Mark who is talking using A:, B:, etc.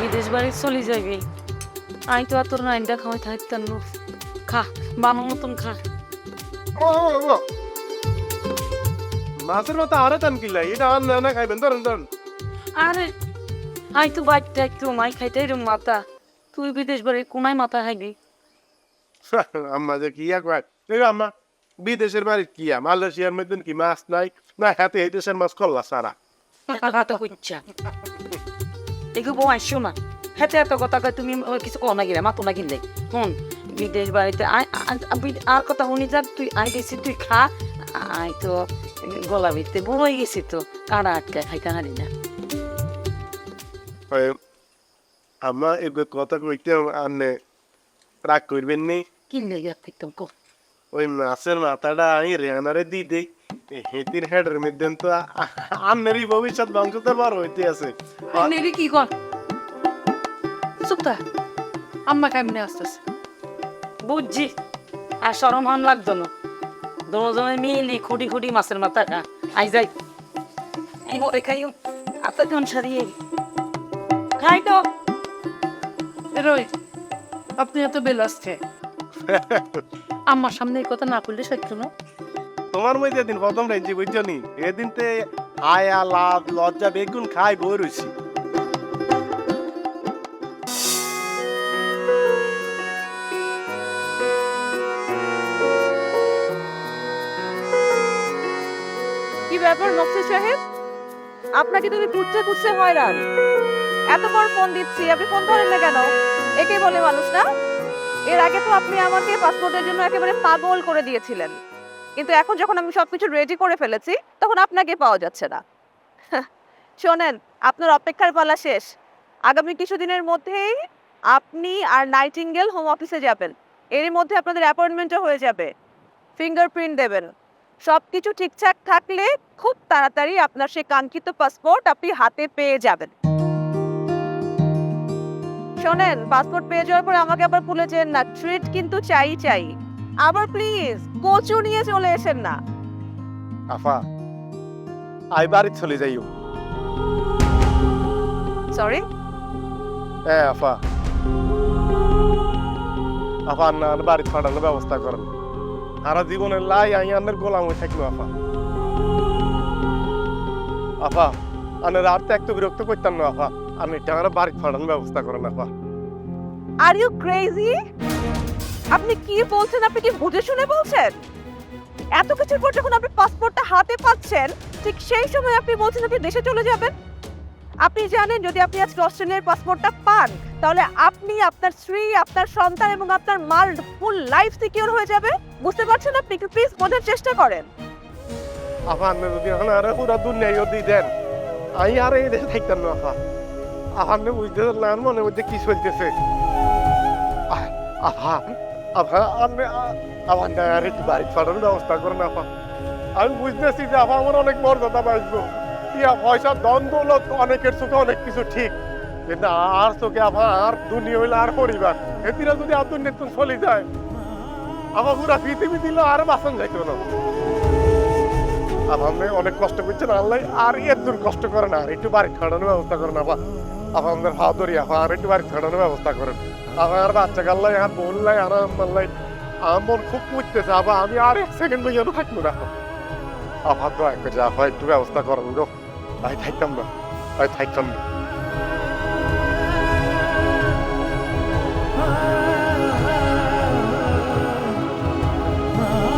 A: বিদেশ বাড়ি চলে যাবি। আমি তো আর তোর নাইনটা খাওয়াই থাকতাম খা বাবার মতন খা।
B: মাছের মাথা আরে টান কিলাই এটা আর না না খাইবেন ধরেন ধরেন।
A: আরে আই তো বাইকটা একটু মাই খাইতে এরম মাথা। তুই বিদেশ বাড়ি কোনায় মাথা খাইবি?
B: আম্মা যে কি এক আম্মা বিদেশের বাড়ি কি মালয়েশিয়ার মধ্যে কি মাছ নাই? না হাতে এই দেশের মাছ করলা সারা
A: কথা কইচ্ছা। এগুলো বউ আসছো না। হেতে এত কথা কয় তুমি কিছু কো না গিরে মাতো না গিলে। শুন বিদেশ বাড়িতে আর কথা শুনি যা তুই আই গেছি তুই খা। আই তো গলা ভিতরে বুড়ো হয়ে গেছি তো কারা আটকায় খাইতে হারি না।
B: আম্মা এগুলো কথা কইতে আনে রাগ করবেন নি?
A: কিনলে গিয়ে একদম কো
B: ওই মাছের মাথাটা আমি রেনারে দি দেই। হেতির হেডের মধ্যে তো ভবিষ্যৎ বংশধর বার হইতে আছে।
C: কি কর? সুপ্তা আম্মা কেমনে আসতেছে?
A: বুঝছি। আর সরম হন লাগতো না। দুজনে মিলি খুঁটি খুঁটি মাছের মাথা খা। আই যাই। এই মরে খাইও। আতা জন সারিয়ে? খাই তো।
C: রই আপনি এত বেলাসছে আম্মার সামনে এই কথা না করলে সত্য না।
B: তোমার মধ্যে দিন প্রথম রেঞ্জি, বুঝছ নি? এদিন তে আয়া লাভ লজ্জা, বেগুন খাই, বই রইছি।
D: কি ব্যাপার মকসুদ সাহেব? আপনাকে তুমি খুঁজতে খুঁজতে হয়রান। এতবার ফোন দিচ্ছি, আপনি ফোন ধরেন না কেন? একে বলে মানুষ না? এর আগে তো আপনি আমাকে পাসপোর্টের জন্য একেবারে পাগল করে দিয়েছিলেন। কিন্তু এখন যখন আমি সবকিছু রেডি করে ফেলেছি, তখন আপনাকে পাওয়া যাচ্ছে না। শোনেন, আপনার অপেক্ষার পালা শেষ। আগামী কিছুদিনের মধ্যেই আপনি আর নাইটিঙ্গেল হোম অফিসে যাবেন। এরই মধ্যে আপনাদের অ্যাপয়েন্টমেন্টও হয়ে যাবে। ফিঙ্গারপ্রিন্ট দেবেন। সব কিছু ঠিকঠাক থাকলে খুব তাড়াতাড়ি আপনার সেই কাঙ্ক্ষিত পাসপোর্ট আপনি হাতে পেয়ে যাবেন। শোনেন পাসপোর্ট পেয়ে যাওয়ার পর আমাকে আবার ভুলে যেন না ট্রিট কিন্তু চাই চাই। আবার প্লিজ কোচও নিয়ে চলে এসেন না।
B: আফা আই বাড়ি চলে যাইও।
D: সরি
B: হ্যাঁ আফা। আফা না বাড়ি ফাটানোর ব্যবস্থা করেন। সারা জীবনের লাই আই আন্নের গোলাম হয়ে থাকল আফা। আফা আনের আর তো একটু বিরক্ত করতাম না আফা। আমি টাকার বাড়ি ফাটানোর ব্যবস্থা করেন আফা।
D: আর ইউ ক্রেজি আপনি কি বলছেন? আপনি কি বুঝে শুনে বলছেন? এত কিছুর পর যখন আপনি পাসপোর্টটা হাতে পাচ্ছেন, ঠিক সেই সময় আপনি বলছেন আপনি দেশে চলে যাবেন? আপনি জানেন, যদি আপনি আজকে অস্ট্রেলিয়ার পাসপোর্টটা পান, তাহলে আপনি আপনার স্ত্রী, আপনার সন্তান এবং আপনার মার ফুল লাইফ সিকিউর হয়ে যাবে। বুঝতে পারছেন আপনি? একটু প্লিজ বোঝার চেষ্টা করেন।
B: আফা যদি এখন আর পুরা দুনিয়ায় দিয়ে দেন, আমি আর এই দেশে থাকতাম না আফা আফান্নে বুঝতে না, মনে মধ্যে কি চলতেছে। আ- আফা আফা আফা, না, আর একটু ফাটানোর ব্যবস্থা করেন, আফা। আমি বুঝতেছি যে আফা আমার অনেক মর্যাদা বাঁচবো ইয়া পয়সা দন দৌলত অনেকের চোখে অনেক কিছু ঠিক। কিন্তু আর চোখে আফা, আর দুনিয়া হইলে আর পরিবার। এতিরা যদি আর দুনিয়া চলে যায় আমার পুরা পৃথিবী দিল আর বাসন যাইতো না। আপনি অনেক কষ্ট করছেন, আল্লাহ আর এর দূর কষ্ট করেন আর একটু বাড়ি খাড়ানোর ব্যবস্থা করেন আবার আপনাদের হাত ধরি আর একটু বাড়ি খাড়ানোর ব্যবস্থা করেন আপনার বাচ্চা গাল্লাই আর বললাই আর লাই আমার খুব করতেছে আবার আমি আর এক সেকেন্ড যেন থাকব না আবার একটা যা হয় একটু ব্যবস্থা করেন গো ভাই থাকতাম না ভাই থাকতাম না